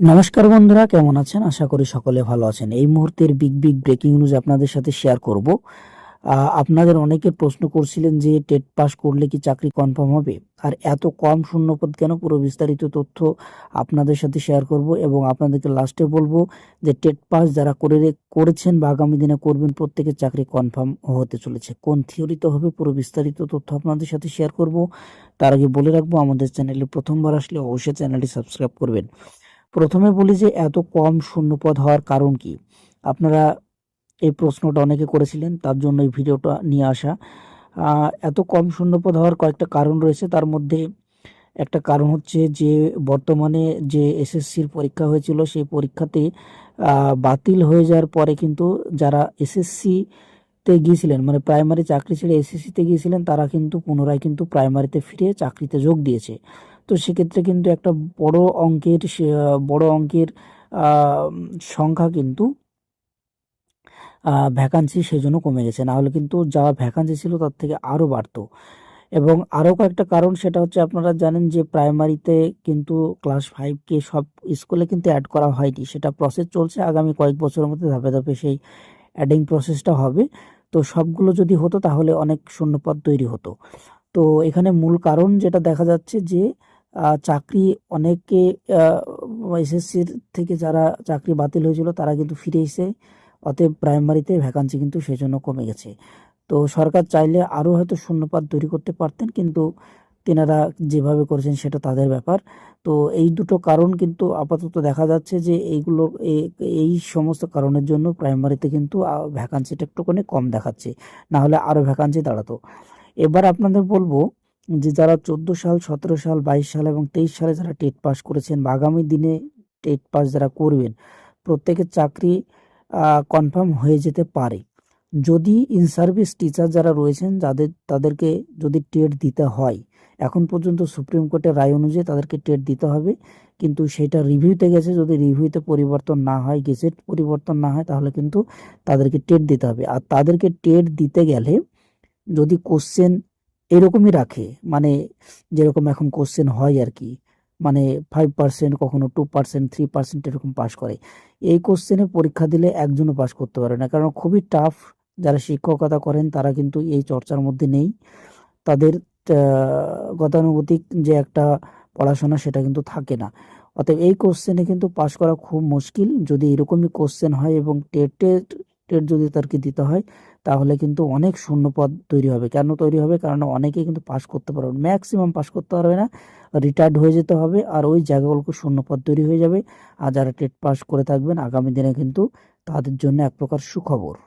নমস্কার বন্ধুরা, কেমন আছেন? আশা করি সকলে ভালো আছেন। এই মুহূর্তের বিগ বিগ ব্রেকিং নিউজ আপনাদের সাথে শেয়ার করব। আপনাদের অনেকে প্রশ্ন করছিলেন যে টেট পাস করলে কি চাকরি কনফার্ম হবে? আর এত কম শূন্যপদ কেন? পুরো বিস্তারিত তথ্য আপনাদের সাথে শেয়ার করব এবং আপনাদেরকে লাস্টে বলব যে টেট পাস যারা করে করেছেন বা আগামী দিনে করবেন, প্রত্যেকের চাকরি কনফার্ম হতে চলেছে। কোন থিওরিতে হবে? পুরো বিস্তারিত তথ্য আপনাদের সাথে শেয়ার করব। তার আগে বলে রাখব, আমাদের চ্যানেলে প্রথমবার আসলে অবশ্যই চ্যানেলটি সাবস্ক্রাইব করবেন। প্রথমে বলি যে এত কম শূন্যপদ হওয়ার কারণ কি? আপনারা এই প্রশ্নটা অনেকে করেছিলেন, তার জন্য এই ভিডিওটা নিয়ে আসা। এত কম শূন্যপদ হওয়ার কয়েকটা কারণ রয়েছে। তার মধ্যে একটা কারণ হচ্ছে যে বর্তমানে যে এসএসসির পরীক্ষা হয়েছিল, সেই পরীক্ষাতে বাতিল হয়ে যাওয়ার পরে কিন্তু যারা এসএসসি তে গিয়েছিলেন মানে প্রাইমারি চাকরি ছেড়ে এসএসসি তে গিয়েছিলেন, তারা কিন্তু পুনরায় কিন্তু প্রাইমারিতে ফিরে চাকরিতে যোগ দিয়েছে। তো সেক্ষেত্রে কিন্তু একটা বড় অঙ্কের বড় অঙ্কের সংখ্যা কিন্তু ভ্যাকান্সি সেজন্য কমে গেছে। না হলে কিন্তু যা ভ্যাকান্সি ছিল তার থেকে আরও বাড়তো। এবং আরও কয়েকটা কারণ, সেটা হচ্ছে আপনারা জানেন যে প্রাইমারিতে কিন্তু ক্লাস ফাইভকে সব স্কুলে কিন্তু অ্যাড করা হয়নি। সেটা প্রসেস চলছে, আগামী কয়েক বছরের মধ্যে ধাপে ধাপে সেই অ্যাডিং প্রসেসটা হবে। তো সবগুলো যদি হতো তাহলে অনেক শূন্যপদ তৈরি হতো। তো এখানে মূল কারণ যেটা দেখা যাচ্ছে যে চাকরি অনেকে এসএসসির থেকে যারা চাকরি বাতিল হয়েছিল তারা কিন্তু ফিরে এসে অতএব প্রাইমারিতে ভ্যাকান্সি কিন্তু সেজন্য কমে গেছে। তো সরকার চাইলে আরও হয়তো শূন্যপাত তৈরি করতে পারতেন কিন্তু তেনারা যেভাবে করেছেন সেটা তাদের ব্যাপার। তো এই দুটো কারণ কিন্তু আপাতত দেখা যাচ্ছে যে এইগুলো এই সমস্ত কারণের জন্য প্রাইমারিতে কিন্তু ভ্যাকান্সিটা একটুখানি কম দেখাচ্ছে। না হলে আরও ভ্যাকান্সি দাঁড়াতো। এবার আপনাদের বলব যে যারা চোদ্দ সাল, সতেরো সাল, বাইশ সাল এবং তেইশ সালে যারা টেট পাস করেছেন বা আগামী দিনে টেট পাস যারা করবেন, প্রত্যেকের চাকরি কনফার্ম হয়ে যেতে পারে। যদি ইন সার্ভিস টিচার যারা রয়েছেন, যাদের, তাদেরকে যদি টেট দিতে হয়, এখন পর্যন্ত সুপ্রিম কোর্টের রায় অনুযায়ী তাদেরকে টেট দিতে হবে, কিন্তু সেটা রিভিউতে গেছে, যদি রিভিউতে পরিবর্তন না হয়, গেজেট পরিবর্তন না হয়, তাহলে কিন্তু তাদেরকে টেট দিতে হবে। আর তাদেরকে টেট দিতে গেলে যদি কোশ্চেন এরকমই রাখে। মানে যেরকম এখন কোশ্চেন হয় আর কি মানে ফাইভ পার্সেন্ট কখনো টু পার্সেন্ট থ্রি পার্সেন্ট এরকম পাস করে। এই কোশ্চেনে পরীক্ষা দিলে একজনও পাস করতে পারে না। কারণ খুবই টাফ যারা শিক্ষকতা করেন, তারা কিন্তু এই চর্চার মধ্যে নেই। তাদের গতানুগতিক যে একটা পড়াশোনা সেটা কিন্তু থাকে না। অতএব এই কোশ্চেনে কিন্তু পাস করা খুব মুশকিল। যদি এরকমই কোশ্চেন হয় এবং টেটের টেট যদি তারকে দিতে হয়, তাহলে কিন্তু অনেক শূন্য পদ তৈরি হবে। কেন তৈরি হবে? কারণ অনেকেই কিন্তু পাস করতে পারবে ম্যাক্সিমাম পাস করতে পারবে না রিটায়ার্ড হয়ে যেতে হবে আর ওই জায়গাগুলো শূন্যপদ তৈরি হয়ে যাবে। আর যারা টেট পাস করে থাকবেন, আগামী দিনে কিন্তু তাদের জন্য এক প্রকার সুখবর।